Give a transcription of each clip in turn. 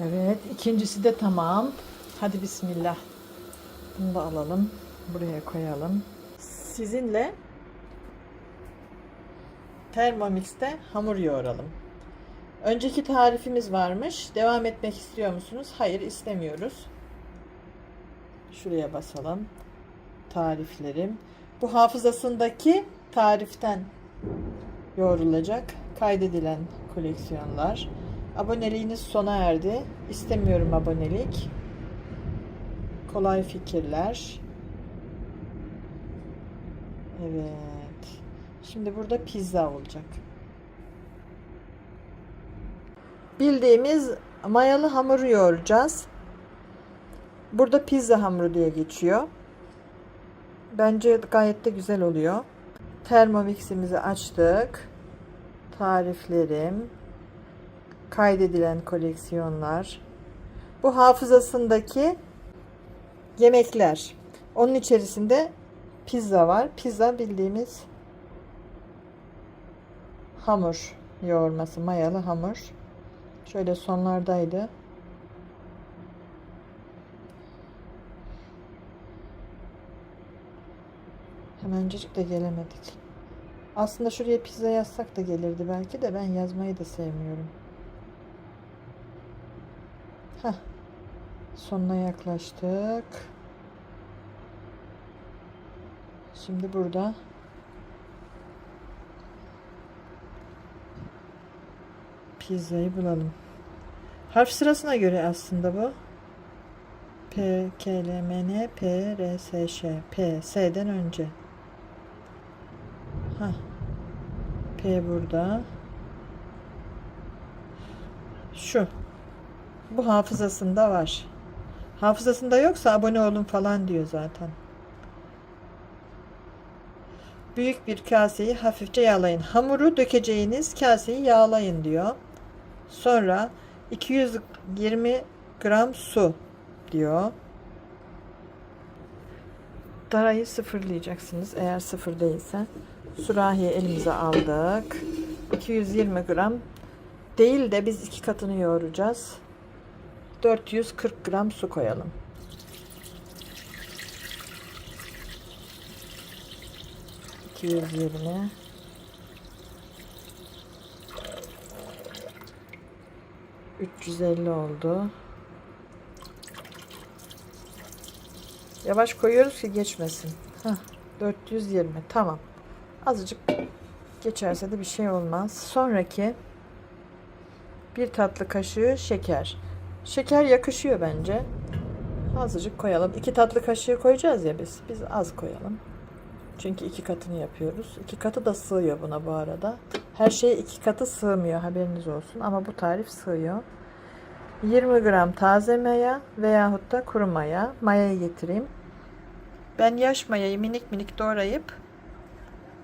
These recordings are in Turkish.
Evet, ikincisi de tamam. Hadi bismillah. Bunu da alalım. Buraya koyalım. Sizinle Thermomix'te hamur yoğuralım. Önceki tarifimiz varmış. Devam etmek istiyor musunuz? Hayır, istemiyoruz. Şuraya basalım. Tariflerim. Bu hafızasındaki tariften yoğrulacak. Kaydedilen koleksiyonlar. Aboneliğiniz sona erdi. İstemiyorum abonelik. Kolay fikirler. Evet. Şimdi burada pizza olacak. Bildiğimiz mayalı hamuru yoğuracağız. Burada pizza hamuru diye geçiyor. Bence gayet de güzel oluyor. Thermomix'imizi açtık. Tariflerim. Kaydedilen koleksiyonlar. Bu hafızasındaki yemekler. Onun içerisinde pizza var. Pizza bildiğimiz hamur yoğurması, mayalı hamur. Şöyle sonlardaydı. Hemencecik de gelemedik. Aslında şuraya pizza yazsak da gelirdi belki de ben yazmayı da sevmiyorum. Heh. Sonuna yaklaştık. Şimdi burada pizzayı bulalım. Harf sırasına göre aslında bu. P, K, L, M, N, P, R, S, Ş. P, S'den önce. Ha. P burada. Şu. Bu hafızasında var. Hafızasında yoksa abone olun falan diyor zaten. Büyük bir kaseyi hafifçe yağlayın. Hamuru dökeceğiniz kaseyi yağlayın diyor. Sonra 220 gram su diyor. Darayı sıfırlayacaksınız eğer sıfır değilse. Sürahiyi elimize aldık. 220 gram değil de biz iki katını yoğuracağız. 440 gram su koyalım. Yüz yirmi. Üç yüz elli oldu. Yavaş koyuyoruz ki geçmesin. Heh, 420 tamam. Azıcık geçerse de bir şey olmaz. Sonraki bir tatlı kaşığı şeker. Şeker yakışıyor bence. Azıcık koyalım. İki tatlı kaşığı koyacağız ya biz. Biz az koyalım. Çünkü iki katını yapıyoruz. İki katı da sığıyor buna bu arada. Her şey iki katı sığmıyor haberiniz olsun. Ama bu tarif sığıyor. 20 gram taze maya veyahut da kuru maya. Mayayı getireyim. Ben yaş mayayı minik minik doğrayıp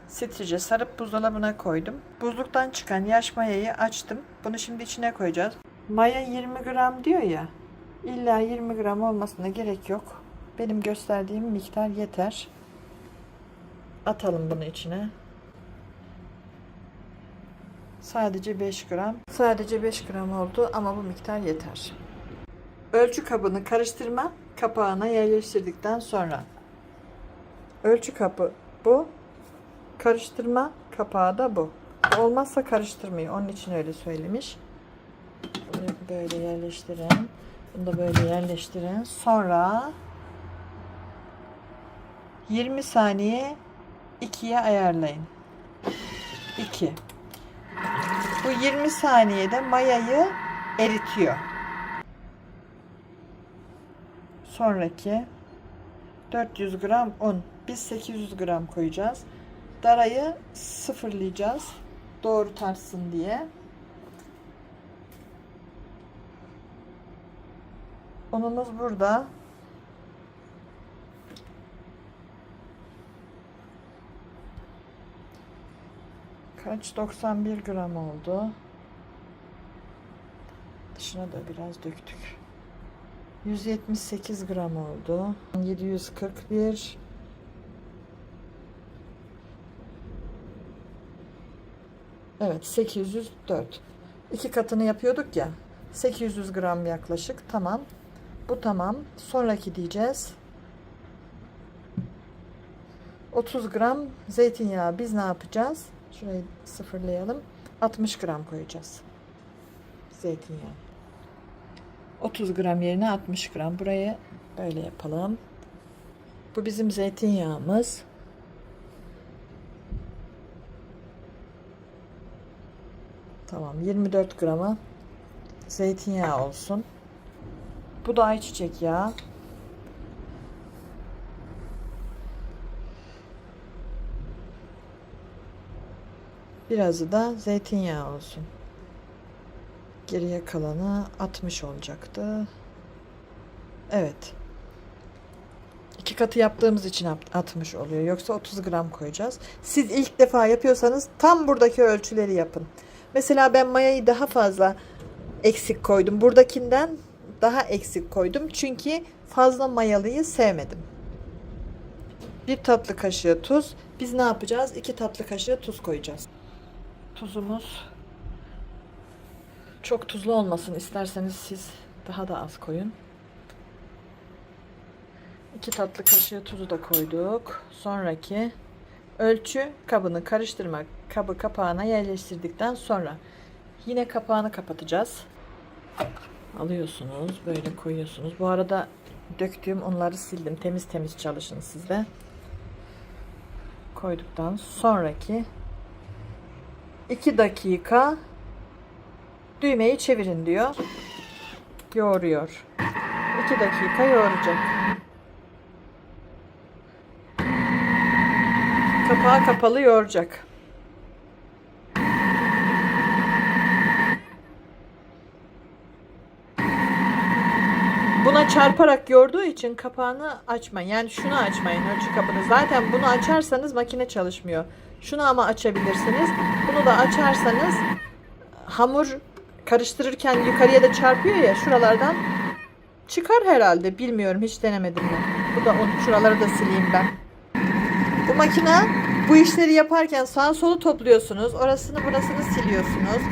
streçe sarıp buzdolabına koydum. Buzluktan çıkan yaş mayayı açtım. Bunu şimdi içine koyacağız. Maya 20 gram diyor ya. İlla 20 gram olmasına gerek yok. Benim gösterdiğim miktar yeter. Atalım bunu içine. Sadece 5 gram. Sadece 5 gram oldu ama bu miktar yeter. Ölçü kabını karıştırma kapağına yerleştirdikten sonra ölçü kabı bu. Karıştırma kapağı da bu. Olmazsa karıştırmayı. Onun için öyle söylemiş. Böyle yerleştirin. Bunu da böyle yerleştirin. Sonra 20 saniye 2'ye ayarlayın. 2. Bu 20 saniyede mayayı eritiyor. Sonraki 400 gram un. Biz 800 gram koyacağız. Darayı sıfırlayacağız. Doğru tartsın diye. Unumuz burada. Kaç? 91 gram oldu. Dışına da biraz döktük. 178 gram oldu. 741 Evet 804. İki katını yapıyorduk ya. 800 gram yaklaşık. Tamam. Bu tamam. Sonraki diyeceğiz. 30 gram zeytinyağı biz ne yapacağız? Şurayı sıfırlayalım. 60 gram koyacağız. Zeytinyağı. 30 gram yerine 60 gram. Burayı böyle yapalım. Bu bizim zeytinyağımız. Tamam 24 grama zeytinyağı olsun. Bu da ayçiçek yağı. Birazı da zeytinyağı olsun. Geriye kalanı 60 olacaktı. Evet. İki katı yaptığımız için at- 60 oluyor. Yoksa 30 gram koyacağız. Siz ilk defa yapıyorsanız tam buradaki ölçüleri yapın. Mesela ben mayayı daha fazla eksik koydum. Buradakinden daha eksik koydum. Çünkü fazla mayalıyı sevmedim. Bir tatlı kaşığı tuz. Biz ne yapacağız? İki tatlı kaşığı tuz koyacağız. Tuzumuz çok tuzlu olmasın. İsterseniz siz daha da az koyun. 2 tatlı kaşığı tuzu da koyduk. Sonraki ölçü kabını karıştırmak kabı kapağına yerleştirdikten sonra yine kapağını kapatacağız. Alıyorsunuz, böyle koyuyorsunuz. Bu arada döktüğüm unları sildim. Temiz temiz çalışın siz de. Koyduktan sonraki 2 dakika düğmeyi çevirin diyor. Yoğuruyor. 2 dakika yoğuracak. Kapağı kapalı yoğuracak. Çarparak yoğurduğu için kapağını açmayın. Yani şunu açmayın ölçü kabını. Zaten bunu açarsanız makine çalışmıyor. Şunu ama açabilirsiniz. Bunu da açarsanız hamur karıştırırken yukarıya da çarpıyor ya şuralardan çıkar herhalde. Bilmiyorum hiç denemedim mi. Bu da un. Şuraları da sileyim ben. Bu makine bu işleri yaparken sağ solu topluyorsunuz. Orasını burasını siliyorsunuz.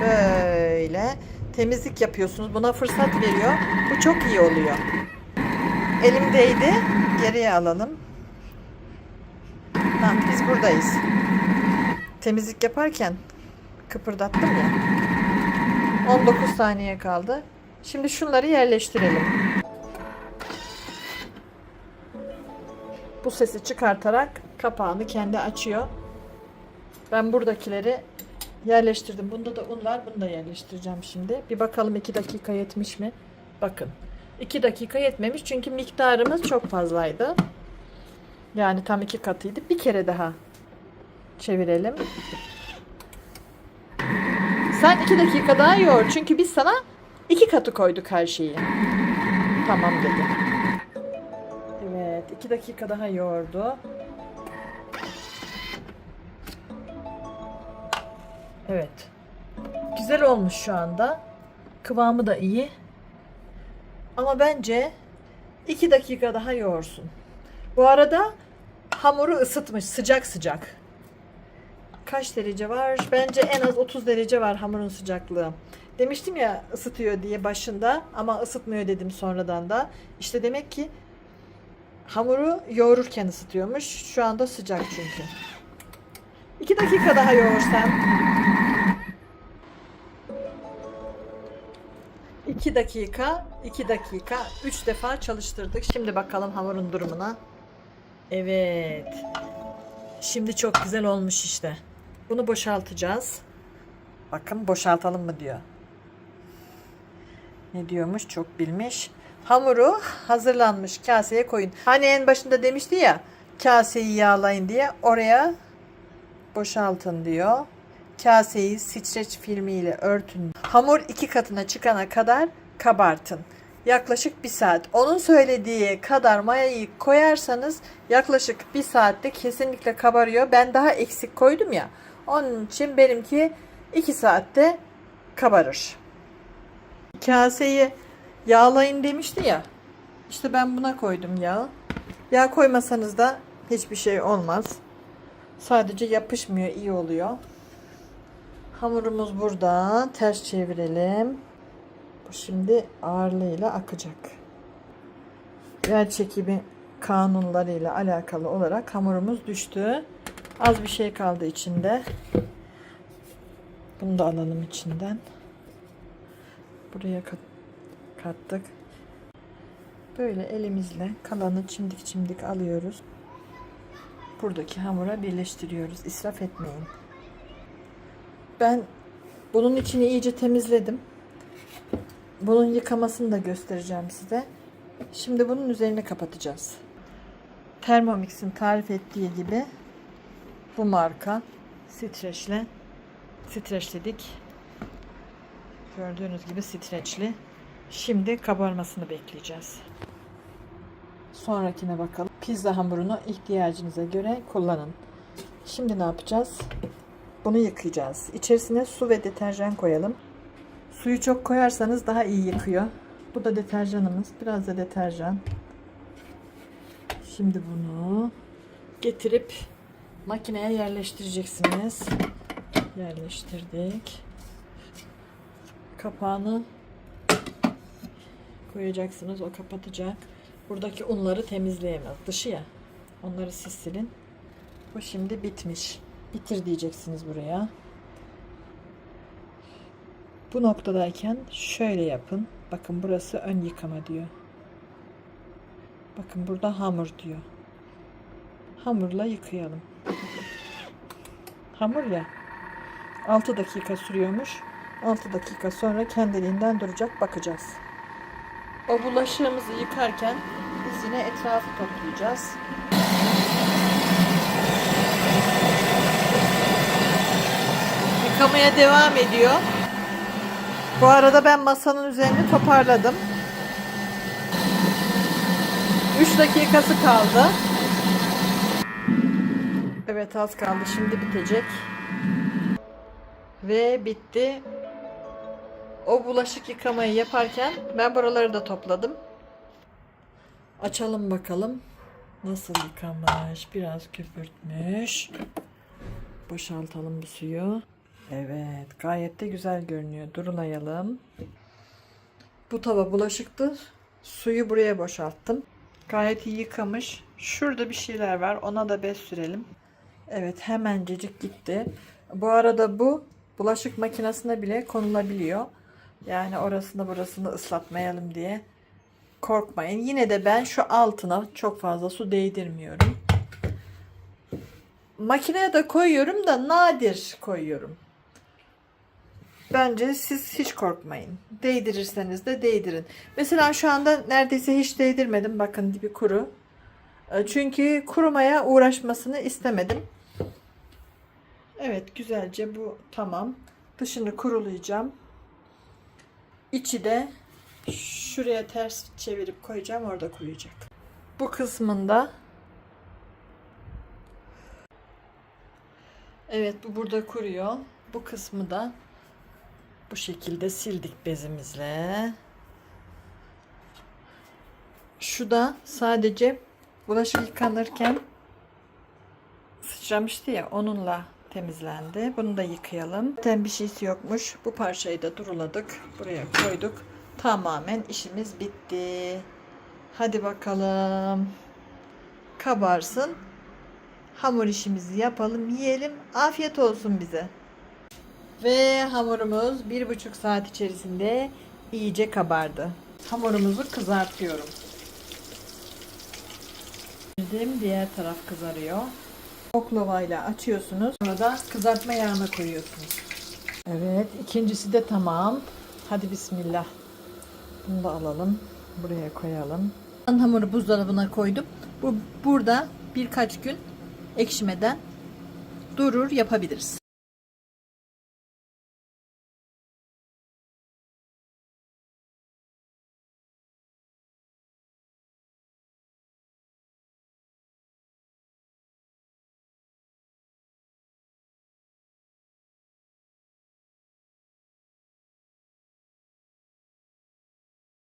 Böyle temizlik yapıyorsunuz. Buna fırsat veriyor. Bu çok iyi oluyor. Elimdeydi. Geriye alalım. Ha, biz buradayız. Temizlik yaparken kıpırdattım ya. 19 saniye kaldı. Şimdi şunları yerleştirelim. Bu sesi çıkartarak kapağını kendi açıyor. Ben buradakileri yerleştirdim. Bunda da un var. Bunu da yerleştireceğim şimdi. Bir bakalım 2 dakika yetmiş mi? Bakın. 2 dakika yetmemiş çünkü miktarımız çok fazlaydı. Yani tam iki katıydı. Bir kere daha çevirelim. Sen 2 dakika daha yoğur. Çünkü biz sana iki katı koyduk her şeyi. Tamam dedi. Evet, iki dakika daha yoğurdu. Evet. Güzel olmuş şu anda. Kıvamı da iyi. Ama bence iki dakika daha yoğursun. Bu arada hamuru ısıtmış sıcak sıcak. Kaç derece var? Bence en az 30 derece var hamurun sıcaklığı. Demiştim ya ısıtıyor diye başında ama ısıtmıyor dedim sonradan da. İşte demek ki hamuru yoğururken ısıtıyormuş. Şu anda sıcak çünkü. 2 dakika daha yoğursan. 2 dakika, 2 dakika, 3 defa çalıştırdık. Şimdi bakalım hamurun durumuna. Evet. Şimdi çok güzel olmuş işte. Bunu boşaltacağız. Bakın boşaltalım mı diyor. Ne diyormuş çok bilmiş. Hamuru hazırlanmış kaseye koyun. Hani en başında demişti ya kaseyi yağlayın diye oraya boşaltın diyor. Kaseyi streç filmiyle örtün. Hamur iki katına çıkana kadar kabartın. Yaklaşık bir saat. Onun söylediği kadar mayayı koyarsanız yaklaşık bir saatte kesinlikle kabarıyor. Ben daha eksik koydum ya. Onun için benimki iki saatte kabarır. Kaseyi yağlayın demişti ya. İşte ben buna koydum yağı. Yağ koymasanız da hiçbir şey olmaz. Sadece yapışmıyor, iyi oluyor. Hamurumuz burada. Ters çevirelim. Bu şimdi ağırlığıyla akacak. Yer çekimi kanunlarıyla alakalı olarak hamurumuz düştü. Az bir şey kaldı içinde. Bunu da alalım içinden. Buraya kat- kattık. Böyle elimizle kalanı çimdik çimdik alıyoruz. Buradaki hamura birleştiriyoruz. İsraf etmeyin. Ben bunun içini iyice temizledim. Bunun yıkamasını da göstereceğim size. Şimdi bunun üzerini kapatacağız. Thermomix'in tarif ettiği gibi bu marka streçle streçledik. Gördüğünüz gibi streçli. Şimdi kabarmasını bekleyeceğiz. Sonrakine bakalım. Pizza hamurunu ihtiyacınıza göre kullanın. Şimdi ne yapacağız? Bunu yıkayacağız. İçerisine su ve deterjan koyalım. Suyu çok koyarsanız daha iyi yıkıyor. Bu da deterjanımız. Biraz da deterjan. Şimdi bunu getirip makineye yerleştireceksiniz. Yerleştirdik. Kapağını koyacaksınız. O kapatacak. Buradaki unları temizleyemez. Dışı ya. Onları siz silin. Bu şimdi bitmiş. Bitir diyeceksiniz buraya. Bu noktadayken şöyle yapın. Bakın burası ön yıkama diyor. Bakın burada hamur diyor. Hamurla yıkayalım. Hamur ya. 6 dakika sürüyormuş. 6 dakika sonra kendiliğinden duracak bakacağız. O bulaşığımızı yıkarken biz yine etrafı toplayacağız. Yıkamaya devam ediyor. Bu arada ben masanın üzerini toparladım. 3 dakikası kaldı. Evet az kaldı. Şimdi bitecek. Ve bitti. O bulaşık yıkamayı yaparken ben buraları da topladım. Açalım bakalım. Nasıl yıkamış? Biraz köpürtmüş. Boşaltalım bu suyu. Evet, gayet de güzel görünüyor. Durulayalım. Bu tava bulaşıktı. Suyu buraya boşalttım. Gayet iyi yıkamış. Şurada bir şeyler var. Ona da bez sürelim. Evet, hemencecik gitti. Bu arada bu bulaşık makinesine bile konulabiliyor. Yani orasını burasını ıslatmayalım diye korkmayın. Yine de ben şu altına çok fazla su değdirmiyorum. Makineye de koyuyorum da nadir koyuyorum. Bence siz hiç korkmayın. Değdirirseniz de değdirin. Mesela şu anda neredeyse hiç değdirmedim. Bakın dibi kuru. E, Çünkü kurumaya uğraşmasını istemedim. Evet güzelce bu tamam. Dışını kurulayacağım. İçi de şuraya ters çevirip koyacağım. Orada kuruyacak. Bu kısmında Evet bu burada kuruyor. Bu kısmı da bu şekilde sildik bezimizle. Şu da sadece bulaşık yıkanırken sıçramıştı ya onunla temizlendi. Bunu da yıkayalım. Zaten bir şeysi yokmuş. Bu parçayı da duruladık. Buraya koyduk. Tamamen işimiz bitti. Hadi bakalım. Kabarsın. Hamur işimizi yapalım, yiyelim. Afiyet olsun bize. Ve hamurumuz bir buçuk saat içerisinde iyice kabardı. Hamurumuzu kızartıyorum. Bizim diğer taraf kızarıyor. Oklavayla açıyorsunuz. Sonra da kızartma yağına koyuyorsunuz. Evet, ikincisi de tamam. Hadi bismillah. Bunu da alalım. Buraya koyalım. Ben hamuru buzdolabına koydum. Bu burada birkaç gün ekşimeden durur yapabiliriz.